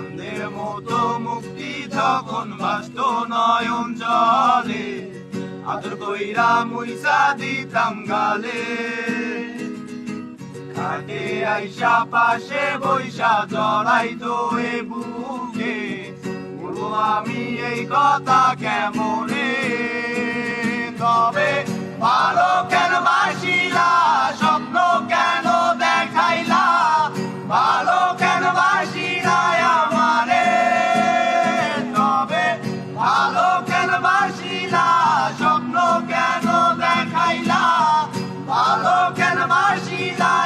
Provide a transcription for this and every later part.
চাঁদের মতো মুক্তি যখন বাস্ত নয়ন জলে, আদর কইরা মুইসা দিতাম গালে। খাটে আইসা পাশে বৈশা জড়াই তো এ বুকে আমি এই কথা কেমনে Navajida.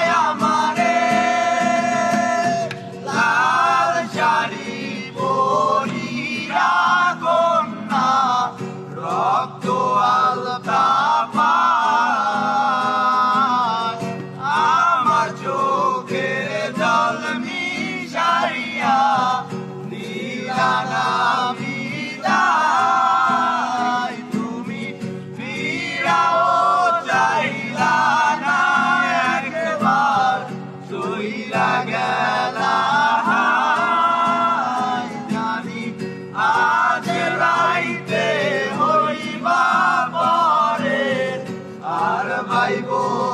aibon